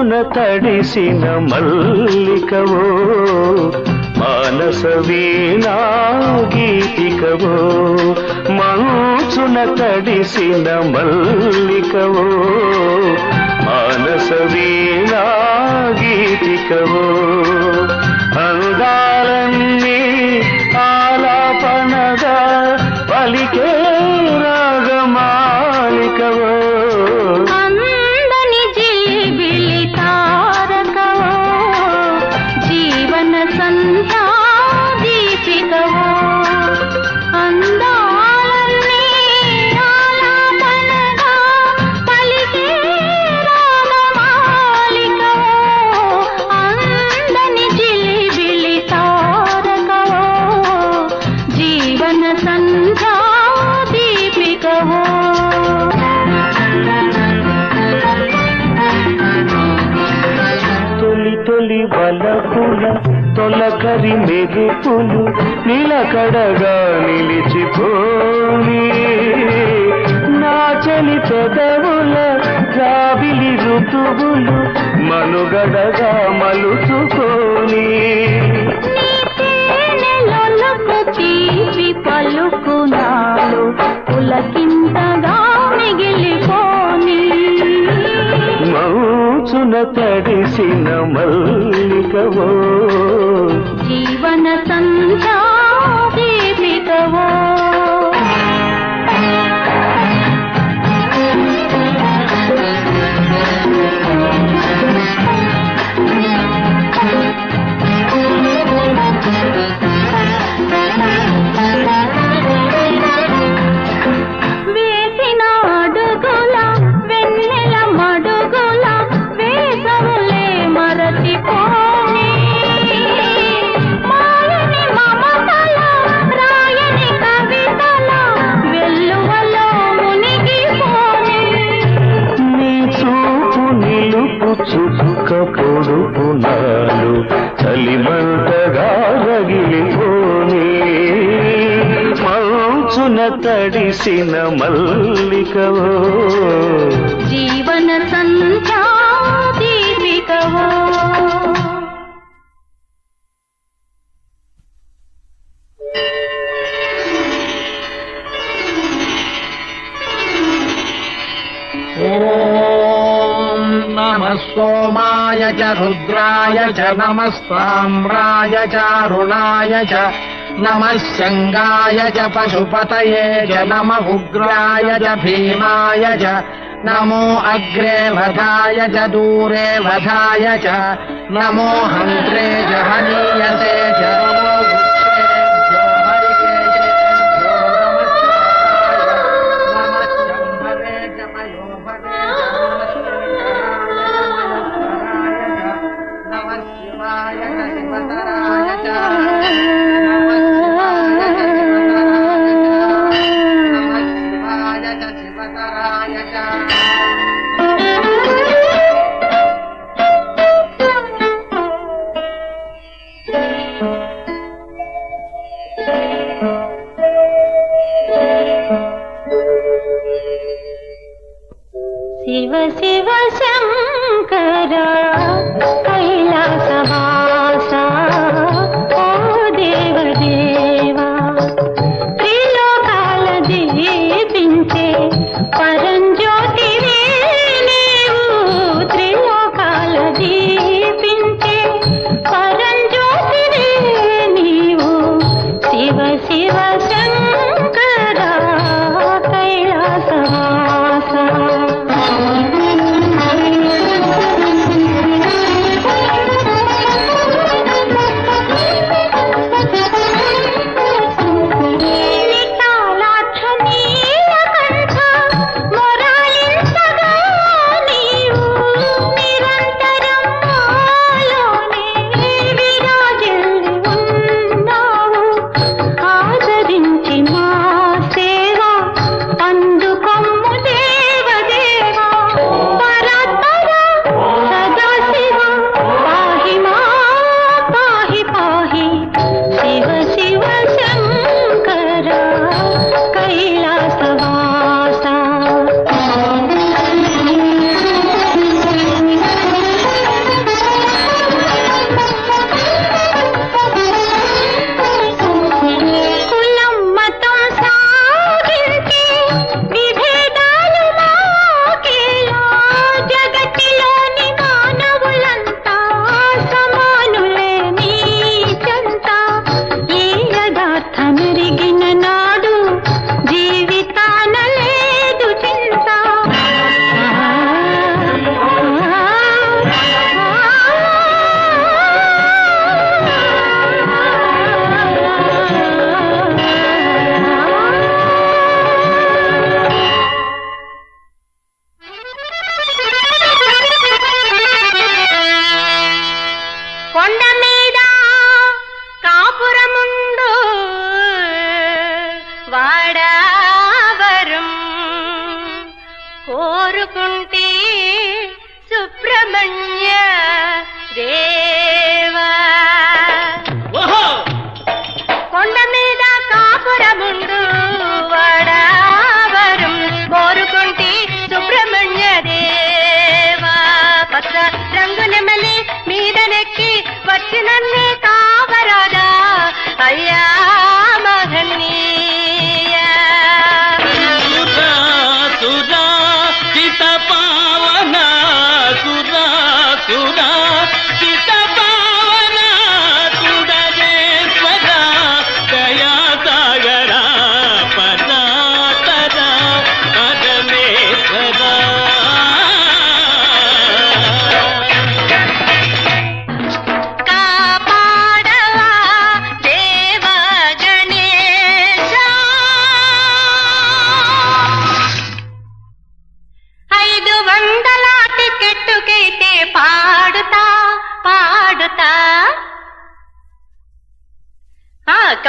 మనసున తడిసిన మల్లికవో మానస వీణా గీతికవో మనసున తడిసిన మల్లికవో మానస వీణా గీతికవో. తొలకరి మెరుపులు నిలకడగా నిలిచిపోని. నా చలి పెదవుల జాబిలి ఋతువులు మనుగడగా మలుచుకోని. పలుకున్నాడు పులకింతగా మిగిలి జీవన తడిసిన మల్లికవో. జీవన సంధ్యా దీపికవో నిలుపు చుక్క పొడుపు నాలు చలిమంటగా రగిలిపోని మంచున తడిసిన మల్లికవో జీవన సంతా नमः सोमाय च रुद्राय च नमस्ताम्राय चारुणाय च नमः शङ्गाय च पशुपतये च नम उग्राय च भीमाय च नमो अग्रे वधाय च दूरे वधाय च नमो हन्त्रे च हनीयते च शतराय च शिव கொண்டமே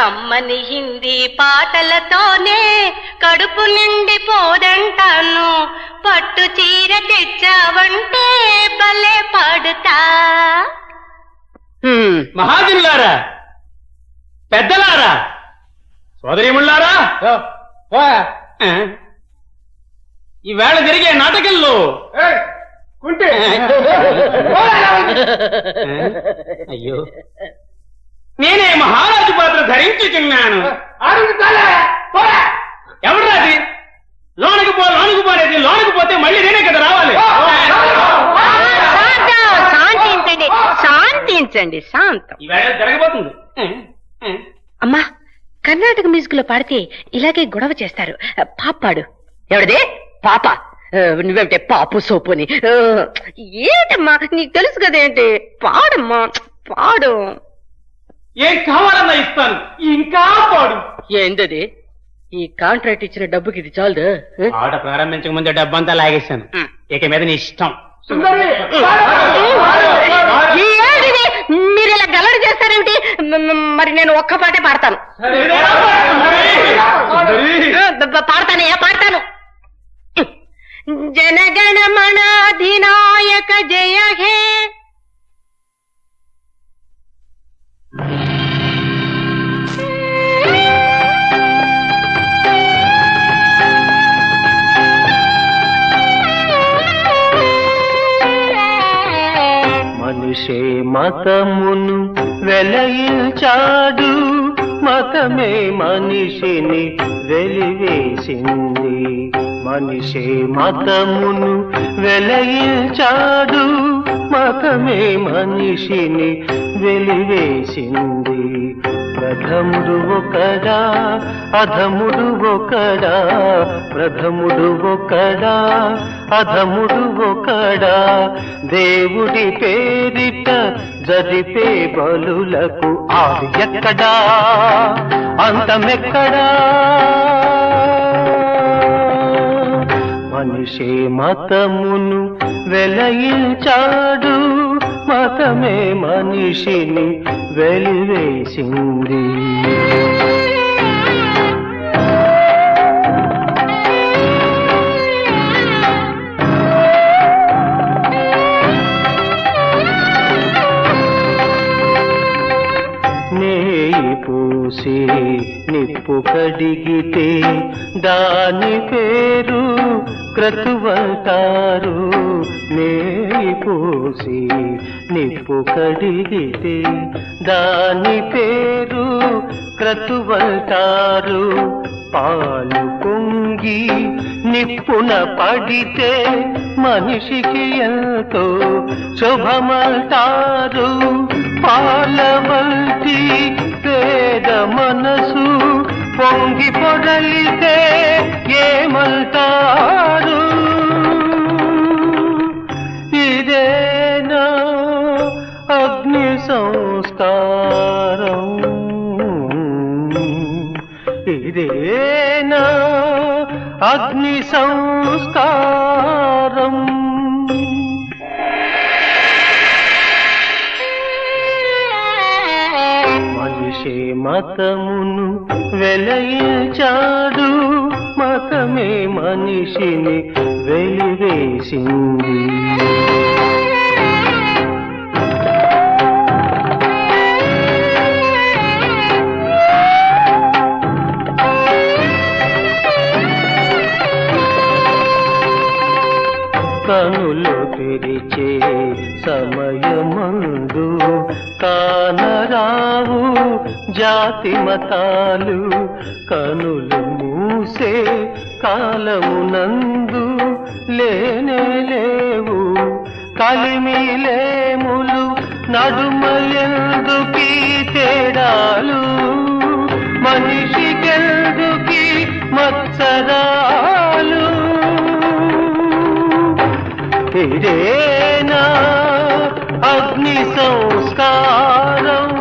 కమ్మని హిందీ పాటలతోనే కడుపు నిండిపోదంటాను పట్టు చీర తెచ్చావంటే భలే పాడుతా. మహాజనులారా పెద్దలారా సోదరిముళ్ళారా? ఈవేళ జరిగే నాటకంలో అయ్యో. నేనే మహారాజు పాత్ర ధరించుచున్నాను ఎవరాది లోనకు పో లోనకు పోలేదు లోనకు పోతే మళ్ళీ నేనే కదా రావాలి శాంతించండి శాంతించండి శాంతం ఈవేళ జరగబోతుంది అమ్మా కర్ణాటక మ్యూజిక్లో పాడితే ఇలాగే గొడవ చేస్తారు పాపాడు ఎవరిదే పాప నువ్వేమిటే పాపు సోపుని ఆ, ఏంటమ్మా నీకు తెలుసు కదేంటి పాడమ్మా పాడు ఏం కావాలన్నా ఇస్తాను. ఇంకా పాడు. ఏందది? ఈ కాంట్రాక్ట్ ఇచ్చిన డబ్బుకి ఇది చాలదు? ఆట ప్రారంభించక ముందే డబ్బంతా లాగేశాను. ఇక మీద నీ ఇష్టం. మీరు ఇలా గలడు చేస్తారేమిటి? మరి నేను ఒక్క పాటే పాడతాను. పాడతానయ్యా పాడతాను జనగణమణ అధినాయక జయ హే. మతమును వెలయించాడు మతమే మనిషిని వెలివేసింది. మనిషే మతమును వెలయించాడు మతమే మనిషిని వెలివేసింది. ప్రథముడు ఒకడా అధముడు ఒకడా ప్రథముడు ఒకడా అధముడు ఒకడా. దేవుడి పేరిట జరిపే బలులకు ఆది ఎక్కడా అంతమెక్కడా? మనిషే మతమును వెలయించాడు మతమే మనిషిని వెలివేసింది. నేయి పూసి నిప్పు కడిగితే దాని పేరు క్రతువంటారు నేయి పూసి నిప్పు కడిగితే దాని పేరు క్రతువంటారు పాలు పొంగి నిప్పున పడితే మనిషికి ఎంతో శుభమంటారు. పాల పేద మనసు పొంగి పొడలితే ఏమంటారు? ఇదే మాత్రమే మనిషిని వెలివేసింది. కనులు తెరిచి కానరావు జాతి మతాలు కనులు మూసే కాలమునందు లేనే లేవు. కలిమిలేములు నడుమలెందుకీ తేడాలు? మనిషికెందుకీ మత్సరాలు? ఇదేనా అగ్ని సంస్కారం.